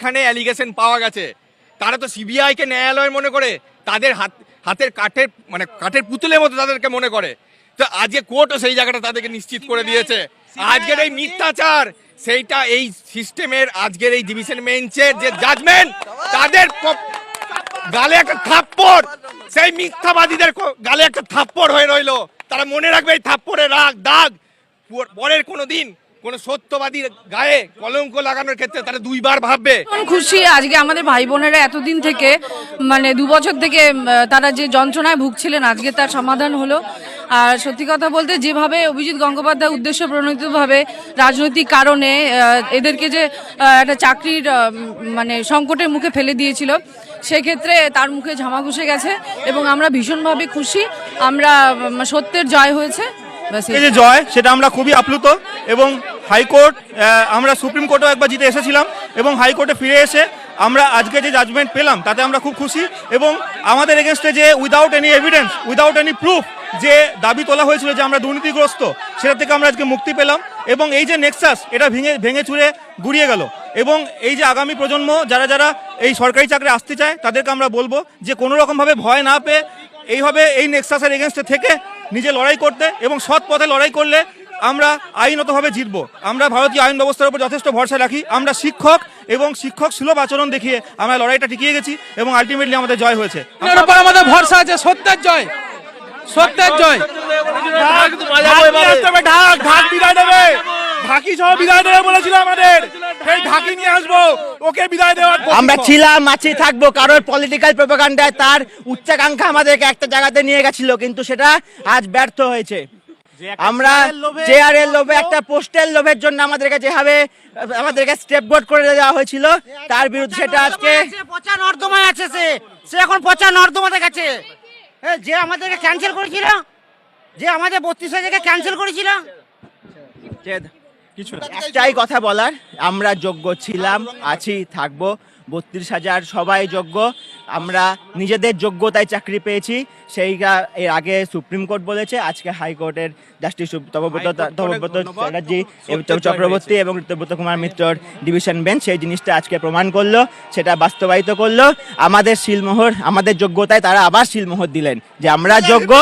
যেখানে অ্যালিগেশন পাওয়া গেছে। তারা তো সিবিআইকে ন্যায়ালয় মনে করে তাদের হাত হাতের কাঠের মানে কাঠের পুতুলের মতো তাদেরকে মনে করে। তো আজকে কোর্টও সেই জায়গাটা তাদেরকে নিশ্চিত করে দিয়েছে। আজকের এই মিথ্যাচার সেইটা এই সিস্টেমের আজকের এই ডিভিশন বেঞ্চের যে জাজমেন্ট তাদের গালে একটা থাপ্পড়। সেই মিথ্যাবাদীদের গালে একটা থাপ্পড় হয়ে রইল। তারা মনে রাখবে এই থাপ্পড়ের রাগ দাগ পরের কোনো দিন কোনো সত্যবাদীর গায়ে কলঙ্ক লাগানোর ক্ষেত্রে তারা দুইবার ভাববে। খুশি। আজকে আমাদের ভাই বোনেরা এতদিন থেকে মানে দু বছর থেকে তারা যে যন্ত্রণায় ভুগছিলেন, আজকে তার সমাধান হলো। আর সত্যি কথা বলতে, যেভাবে অভিজিৎ গঙ্গোপাধ্যায় উদ্দেশ্য প্রণোদিতভাবে রাজনৈতিক কারণে এদেরকে যে একটা চাকরির মানে সংকটের মুখে ফেলে দিয়েছিল, সেক্ষেত্রে তার মুখে ঝামা ঘুষে গেছে এবং আমরা ভীষণভাবে খুশি। আমরা সত্যের জয় হয়েছে। এই। যে জয়, সেটা আমরা খুবই আপ্লুত এবং হাইকোর্ট আমরা সুপ্রিম কোর্টেও একবার জিতে এসেছিলাম এবং হাইকোর্টে ফিরে এসে আমরা আজকে যে জাজমেন্ট পেলাম, তাতে আমরা খুব খুশি এবং আমাদের এগেনস্টে যে without any evidence without any proof যে দাবি তোলা হয়েছিল যে আমরা দুর্নীতিগ্রস্ত, সেটা থেকে আমরা আজকে মুক্তি পেলাম এবং এই যে নেক্সাস এটা ভেঙে ভেঙে চুরে গুড়িয়ে গেল এবং এই যে আগামী প্রজন্ম যারা যারা এই সরকারি চাকরি আসতে চায়, তাদেরকে আমরা বলব যে কোনো রকমভাবে ভয় না পেয়ে, এইভাবে এই নেক্সাসের এগেনস্টে থেকে নিজে লড়াই করতে এবং সৎ পথে লড়াই করলে আমরা আইনতভাবে জিতব আমরা ভারতীয় আইন ব্যবস্থার উপর যথেষ্ট ভরসা রাখি আমরা শিক্ষক এবং শিক্ষক সুলভ আচরণ দেখিয়ে আমরা লড়াইটা টিকিয়ে গেছি এবং আলটিমেটলি আমাদের জয় হয়েছে আমাদের ভরসা আছে সত্যের জয় সত্যের জয় ঢাক ঢাক বিদায় দেবে ঢাকি সহ বিদায় দেবে বলেছিল আমাদের। সেই ঢাকি নিয়ে আসব। ওকে বিদায় দেওয়ার আমরা ছিলাম আছি থাকব। কারোর পলিটিক্যাল প্রোপাগান্ডায় তার উচ্চাকাঙ্ক্ষা আমাদেরকে একটা জায়গাতে নিয়ে গেছিল কিন্তু সেটা আজ ব্যর্থ হয়েছে। আমরা চেয়ারের লোভে একটা পোস্টের লোভের জন্য আমাদেরকে যেভাবে আমাদেরকে স্টেপ বোর্ড করে দেওয়া হয়েছিল তার বিরুদ্ধে সেটা আজকে পচা নর্দমায় আছে সে। সে এখন পচা নর্দমাতে গেছে। যে আমাদেরকে ক্যান্সেল করেছিল? যে আমাদের বত্রিশ হাজারকে ক্যান্সেল করেছিল? যে একটাই কথা বলার আমরা যোগ্য ছিলাম আছি থাকব। বত্রিশ হাজার সবাই যোগ্য। আমরা নিজেদের যোগ্যতায় চাকরি পেয়েছি। সেইটা এর আগে সুপ্রিম কোর্ট বলেছে। আজকে হাইকোর্টের জাস্টিস তপব্রত চ্যাটার্জি চক্রবর্তী এবং ঋতব্রত কুমার মিত্রর ডিভিশন বেঞ্চ সেই জিনিসটা আজকে প্রমাণ করল সেটা বাস্তবায়িত করল। আমাদের শিলমোহর আমাদের যোগ্যতায় তারা আবার শিলমোহর দিলেন যে আমরা যোগ্য।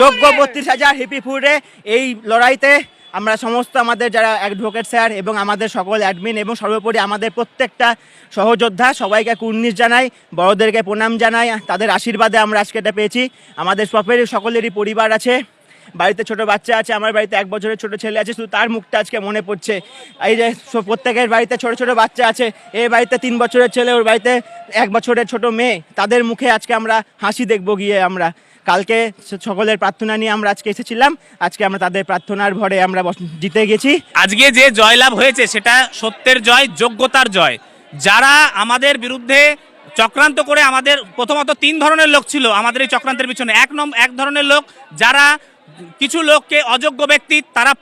যোগ্য বত্রিশ হাজার হিপি ফুডে এই লড়াইতে আমরা সমস্ত আমাদের যারা অ্যাডভোকেট স্যার এবং আমাদের সকল অ্যাডমিন এবং সর্বোপরি আমাদের প্রত্যেকটা সহযোদ্ধা সবাইকে কুর্নিশ জানাই, বড়দেরকে প্রণাম জানাই, তাদের আশীর্বাদে আমরা আজকে এটা পেয়েছি। আমাদের সবের সকলেরই পরিবার আছে, বাড়িতে ছোট বাচ্চা আছে, আমার বাড়িতে এক বছরের ছোট ছেলে আছে, শুধু তার মুখটা আজকে মনে পড়ছে। এই যে প্রত্যেকের বাড়িতে ছোট ছোট বাচ্চা আছে এই বাড়িতে তিন বছরের ছেলে, ওর বাড়িতে এক বছরের ছোট মেয়ে, তাদের মুখে আজকে আমরা হাসি দেখব গিয়ে আমরা। কালকে সকলের প্রার্থনা নিয়ে আমরা আজকে এসেছিলাম। আজকে আমরা তাদের প্রার্থনার ভরে আমরা জিতে গেছি। আজকে যে জয়লাভ হয়েছে, সেটা সত্যের জয়, যোগ্যতার জয়। যারা আমাদের বিরুদ্ধে চক্রান্ত করে আমাদের, প্রথমত তিন ধরনের লোক ছিল আমাদের এই চক্রান্তের পিছনে। এক নম এক ধরনের লোক, যারা কিছু লোককে অযোগ্য ব্যক্তি তারা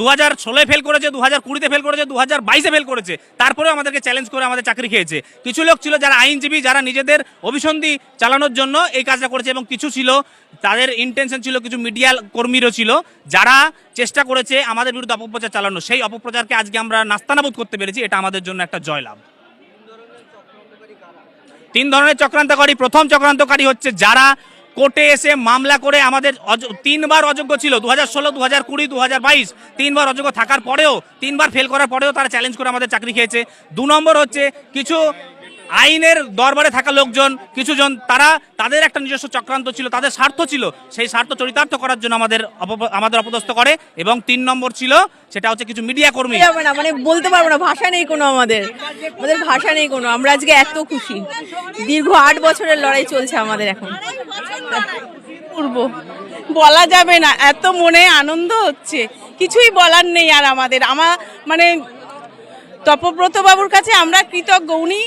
দু হাজার ষোলোয় ফেল করেছে দু হাজার কুড়িতে ফেল করেছে দু হাজার বাইশে ফেল করেছে, তারপরেও আমাদেরকে চ্যালেঞ্জ করে আমাদের চাকরি খেয়েছে। কিছু লোক ছিল যারা আইনজীবী, যারা নিজেদের অভিসন্ধি চালানোর জন্য এই কাজটা করেছে এবং কিছু ছিল, তাদের ইন্টেনশন ছিল, কিছু মিডিয়া কর্মীরও ছিল, যারা চেষ্টা করেছে আমাদের বিরুদ্ধে অপপ্রচার চালানো সেই অপপ্রচারকে আজকে আমরা নাস্তানাবুদ করতে পেরেছি, এটা আমাদের জন্য একটা জয়লাভ। তিন ধরনের চক্রান্তকারী, প্রথম চক্রান্তকারী হচ্ছে যারা কোর্টে এসে মামলা করে আমাদের তিনবার অযোগ্য ছিল দু হাজার ষোলো দু হাজার কুড়ি দু হাজার বাইশ, তিনবার অযোগ্য থাকার পরেও, তিনবার ফেল করার পরেও তারা চ্যালেঞ্জ করে আমাদের চাকরি খেয়েছে। দু নম্বর হচ্ছে, কিছু আইনের দরবারে থাকা লোকজন, কিছুজন, তারা তাদের একটা নিজস্ব চক্রান্ত ছিল, তাদের স্বার্থ ছিল। সেই স্বার্থ চরিতার্থ করার জন্য আমাদের আমাদের অপদস্থ করে এবং তিন নম্বর ছিল, সেটা হচ্ছে কিছু মিডিয়া কর্মী। না মানে বলতে পারব না, ভাষা নেই কোনো আমাদের। আমাদের ভাষা নেই কোনো, আমরা আজকে এত খুশি। দীর্ঘ আট বছরের লড়াই চলছে আমাদের এখন। করব বলা যাবে না, এত মনে আনন্দ হচ্ছে। কিছুই বলার নেই আর আমাদের। আমার মানে তপব্রত বাবুর কাছে আমরা কৃতজ্ঞ, উনি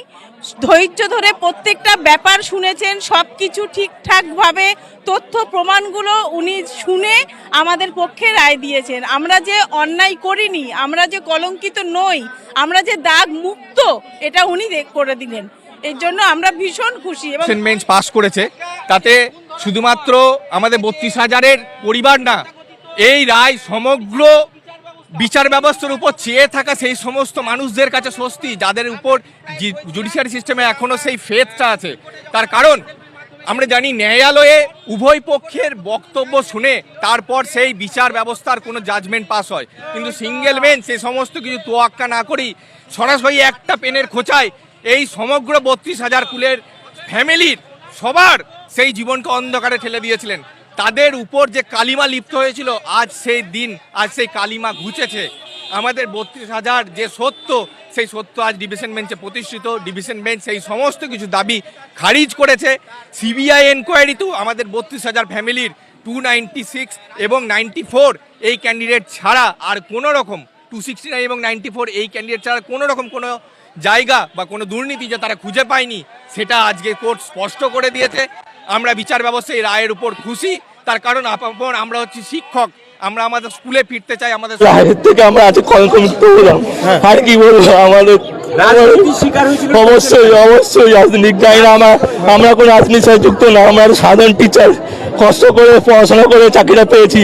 ধৈর্য ধরে প্রত্যেকটা ব্যাপার শুনেছেন সব কিছু ঠিকঠাকভাবে তথ্য প্রমাণগুলো উনি শুনে আমাদের পক্ষে রায় দিয়েছেন। আমরা যে অন্যায় করিনি, আমরা যে কলঙ্কিত নই, আমরা যে দাগ মুক্ত, এটা উনি করে দিলেন। এর জন্য আমরা ভীষণ খুশি এবং বেঞ্চ পাস করেছে। তাতে শুধুমাত্র আমাদের বত্রিশ হাজারের পরিবার না, এই রায় সমগ্র বিচার ব্যবস্থার উপর চেয়ে থাকা সেই সমস্ত মানুষদের কাছে স্বস্তি, যাদের উপর জুডিশিয়ারি সিস্টেমে এখনও সেই ফেথটা আছে। তার কারণ, আমরা জানি ন্যায়ালয়ে উভয় পক্ষের বক্তব্য শুনে তারপর সেই বিচার ব্যবস্থার কোনো জাজমেন্ট পাস হয়। কিন্তু সিঙ্গেল বেঞ্চ সেই সমস্ত কিছু তোয়াক্কা না করেই সরাসরি একটা পেনের খোঁচায় এই সমগ্র বত্রিশ হাজার কুলের ফ্যামিলির সবার সেই জীবনকে অন্ধকারে ঠেলে দিয়েছিলেন। তাদের উপর যে কালিমা লিপ্ত হয়েছিল, আজ সেই দিন, আজ সেই কালিমা ঘুচেছে। আমাদের বত্রিশ হাজার যে সত্য, সেই সত্য আজ ডিভিশন বেঞ্চে প্রতিষ্ঠিত। ডিভিশন বেঞ্চ সেই সমস্ত কিছু দাবি খারিজ করেছে। সিবিআই এনকোয়ারিতেও আমাদের বত্রিশ হাজার ফ্যামিলির টু নাইনটি সিক্স এবং নাইনটি ফোর এই ক্যান্ডিডেট ছাড়া আর কোনো রকম, টু সিক্সটি নাইন এবং নাইনটি ফোর এই ক্যান্ডিডেট ছাড়া কোনো রকম কোনো জায়গা বা কোনো দুর্নীতি যে তারা খুঁজে পায়নি, সেটা আজকে কোর্ট স্পষ্ট করে দিয়েছে। আমরা বিচার ব্যবস্থা এই রায়ের উপর খুশি। তার কারণ আপন আমরা হচ্ছে শিক্ষক আমরা আমাদের স্কুলে ফিরতে চাই আমাদের বাইরের থেকে আমরা আজ কলঙ্কিত হলাম আর কি বলব আমাদের অবশ্যই অবশ্যই রাজনীতি জানি না আমরা আমরা কোনো রাজনীতির সাথে যুক্ত না আমরা সাধারণ টিচার কষ্ট করে পড়াশোনা করে চাকরিটা পেয়েছি।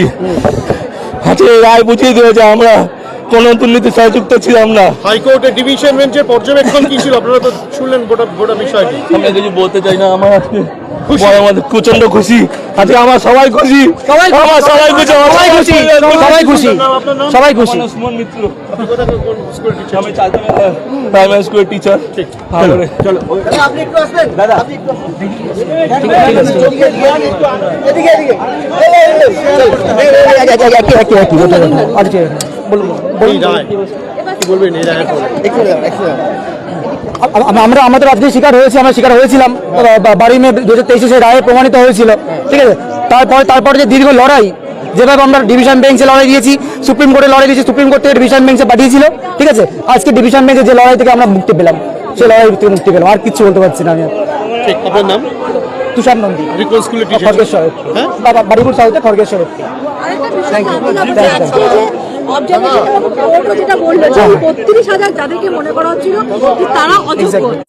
আজকে রায় বুঝিয়ে দিয়েছে আমরা। কোনো দুর্নীতির সাথে যুক্ত ছিলাম না হাইকোর্টের ডিভিশন বেঞ্চের পর্যবেক্ষণ কি ছিল আপনারা তো শুনলেন গোটা গোটা বিষয়টি আমরা কিছু বলতে চাই না আমার আজকে প্রচণ্ড খুশি আজকে আমার সবাই খুশি সবাই খুশি, সবাই খুশি সবাই খুশি, সবাই খুশি, সবাই খুশি। সুমন মিত্র টিচার আমি কি বলবেন এই রায়ের আমরা আমাদের আজকে শিকার হয়েছি আমরা শিকার হয়েছিলাম। বাড়ি মেয়ে দু হাজার তেইশে সে রায়ে প্রমাণিত হয়েছিল। ঠিক আছে? তারপরে তারপরে যে দীর্ঘ লড়াই যেভাবে আমরা ডিভিশন বেঞ্চে লড়াই দিয়েছি সুপ্রিম কোর্টে লড়াই দিয়েছি সুপ্রিম কোর্ট থেকে ডিভিশন বেঞ্চে পাঠিয়েছিল। ঠিক আছে? আজকে ডিভিশন বেঞ্চে যে লড়াই থেকে আমরা মুক্তি পেলাম সেই লড়াই থেকে মুক্তি পেলাম। আর কিছু বলতে পারছি না আমি। আপনার নাম? তুষার নন্দী। খড়গেশ্বর। হ্যাঁ? বাবা বাড়িপুর সাউথে খড়গেশ্বর। আরেকটা বিষয়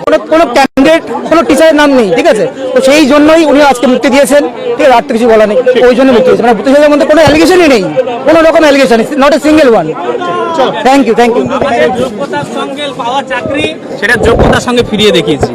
মনে কোনো ক্যান্ডিডেট কোনো টিচারের নাম নেই ঠিক আছে? তো সেই জন্যই উনি আজকে মুক্তি দিয়েছেন। ঠিক আছে আর তো কিছু বলা নেই। ওই জন্য মুক্তি দিয়েছেন। মানে মধ্যে কোনো অ্যালিগেশনই নেই। কোনো রকম allegation not a single one thank you thank you যোগ্যতার সঙ্গে পাওয়া চাকরি সেটা যোগ্যতার সঙ্গে ফিরিয়ে দেখিয়েছি।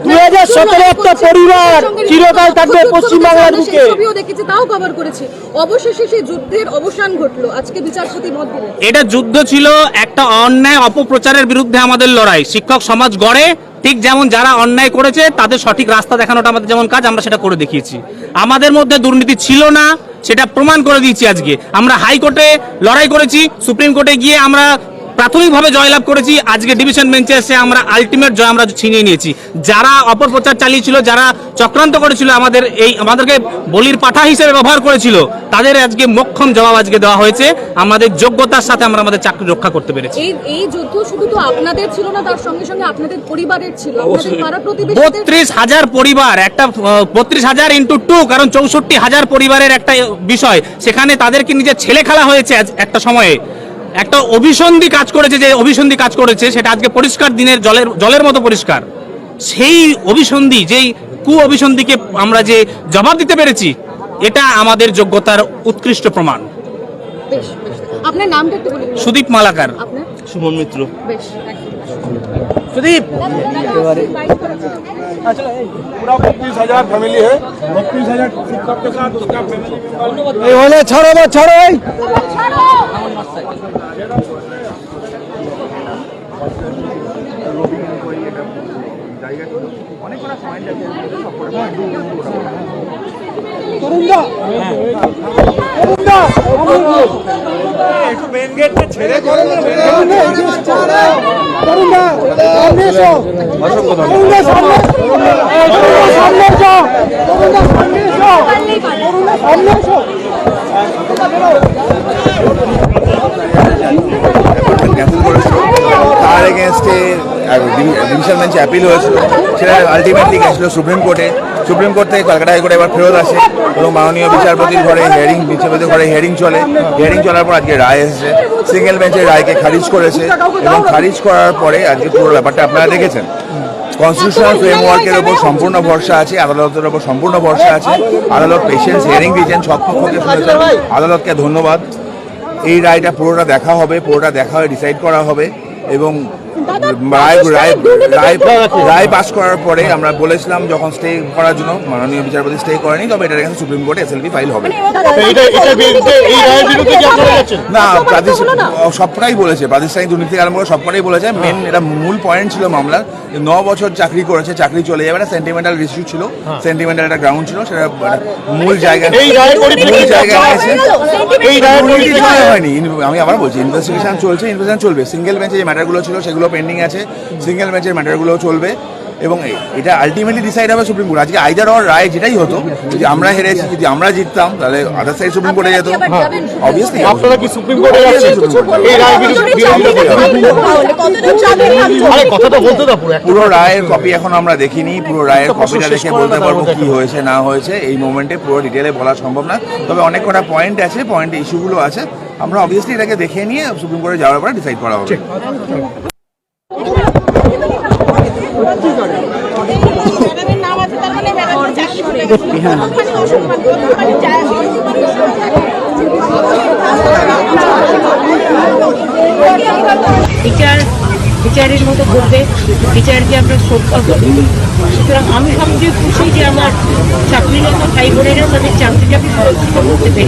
দুই হাজার সতেরো একটা পরিবার চিরকাল থাকবে পশ্চিমবাংলার বুকে ছবিও দেখেছি তাও কভার করেছি অবশেষে সেই যুদ্ধের অবসান ঘটলো আজকে বিচারপতি মত দিলেন এটা যুদ্ধ ছিল একটা অন্যায় অপপ্রচারের বিরুদ্ধে আমাদের লড়াই শিক্ষক সমাজ গড়ে ঠিক যেমন যারা অন্যায় করেছে তাদের সঠিক রাস্তা দেখানোটা আমাদের যেমন কাজ আমরা সেটা করে দেখিয়েছি আমাদের মধ্যে দুর্নীতি ছিল না সেটা প্রমাণ করে দিয়েছি আজকে আমরা হাইকোর্টে লড়াই করেছি সুপ্রিম কোর্টে গিয়ে আমরা প্রাথমিকভাবে জয়লাভ করেছি। আজকে ডিভিশন বেঞ্চে এসে আমরা আলটিমেট জয় আমরা ছিনিয়ে নিয়েছি। যারা অপপ্রচার চালিয়েছিল যারা চক্রান্ত করেছিল আমাদের এই আমাদেরকে বলির পাঠা হিসেবে ব্যবহার করেছিল তাদের আজকে মক্ষম জবাব আজকে দেওয়া হয়েছে। আমাদের যোগ্যতার সাথে আমরা আমাদের চাকরি রক্ষা করতে পেরেছি। এই এই যুদ্ধ শুধু তো আপনাদের ছিল না তার সঙ্গে সঙ্গে আপনাদের পরিবারের ছিল। বত্রিশ হাজার পরিবার একটা বত্রিশ হাজার ইন্টু টু কারণ চৌষট্টি হাজার পরিবারের একটা বিষয়। সেখানে তাদেরকে নিজের ছেলে খেলা হয়েছে আজ একটা সময়ে। একটা অভিসন্ধি কাজ করেছে যে অভিসন্ধি কাজ করেছে সেটা আজকে পরিষ্কার দিনের জলের জলের মতো পরিষ্কার। সেই অভিসন্ধি যেই কু অভিসন্ধিকে আমরা যে জবাব দিতে পেরেছি এটা আমাদের যোগ্যতার উৎকৃষ্ট প্রমাণ। বেশ বেশ। আপনার নামটা একটু বলে সুদীপ মালাকার। আপনার? সুমন মিত্র। বেশ একদম। ছাড়ো বা ছাড়ো তার এগেনস্টে ডিভিশন বেঞ্চে অ্যাপিল হয়েছিল সেটা আলটিমেটলি গেছিল সুপ্রিম কোর্টে সুপ্রিম কোর্ট থেকে কলকাতা হাইকোর্টে এবার ফেরত আসে এবং মাননীয় বিচারপতির ঘরে হিয়ারিং বিচারপতির ঘরে হিয়ারিং চলে। হিয়ারিং চলার পর আজকে রায় এসেছে। সিঙ্গেল বেঞ্চের রায়কে খারিজ করেছে এবং খারিজ করার পরে আজকে পুরো ব্যাপারটা আপনারা দেখেছেন। কনস্টিটিউশনাল ফ্রেমওয়ার্কের ওপর সম্পূর্ণ ভরসা আছে, আদালতের ওপর সম্পূর্ণ ভরসা আছে। আদালত পেশেন্স হিয়ারিং দিয়েছেন সব পক্ষকে শুনেছেন। আদালতকে ধন্যবাদ। এই রায়টা পুরোটা দেখা হবে পুরোটা দেখা হয়ে ডিসাইড করা হবে এবং রায় পাস করার পরে আমরা বলেছিলাম যখন স্টে করার জন্য মাননীয় বিচারপতি স্টে করেনি তবে এটার এখানে সুপ্রিম কোর্টে এসএলপি ফাইল হবে। এটা এটা যাচ্ছেন। না প্রাদেশিক সবটাই বলেছে প্রাতিষ্ঠানিক দুর্নীতি আরম্ভ করে সবকটাই বলেছে। মেন এটা মূল পয়েন্ট ছিল মামলার ন বছর চাকরি করেছে চাকরি চলে যাবে না সেন্টিমেন্টাল ইস্যু ছিল। সেন্টিমেন্টাল একটা গ্রাউন্ড ছিল সেটা মূল জায়গা মূল নয় হয়নি। আমি আবার বলছি ইনভেস্টিগেশন চলছে ইনভেস্টিগেশন চলবে। সিঙ্গেল বেঞ্চে যে ম্যাটারগুলো ছিল সেগুলো পেন্ডিং আছে। সিঙ্গেল বেঞ্চের ম্যাটারগুলো চলবে। এবং এটা আলটিমেটলি ডিসাইড হবে সুপ্রিম কোর্ট আজকে আইদার অর রায় যেটাই হতো যদি আমরা হেরেছি যদি আমরা জিততাম তাহলে আদার সাইড সুপ্রিম কোর্টে যেত। অবভিয়াসলি আপনারা কি সুপ্রিম কোর্টে যাচ্ছেন? এই বিরোধিতা আরে কথাটা বলতে দাও পুরো। পুরো রায়ের কপি এখন আমরা দেখিনি। পুরো রায়ের কপিটা দেখে বলতে পারব কি হয়েছে না হয়েছে। এই মোমেন্টে পুরো ডিটেলে বলা সম্ভব না। তবে অনেক কটা পয়েন্ট আছে পয়েন্ট ইস্যুগুলো আছে। আমরা অবভিয়াসলি এটাকে দেখে নিয়ে সুপ্রিম কোর্টে যাওয়ার পরে ডিসাইড করা হবে। বিচার, বিচারের মতো করবে, বিচারকে আমরা শ্রদ্ধা করি সুতরাং আমি সবচেয়ে খুশি যে আমার চাকরিরত ভাই বোনেরা তাদের চাকরিটাকে সুরক্ষিত করতে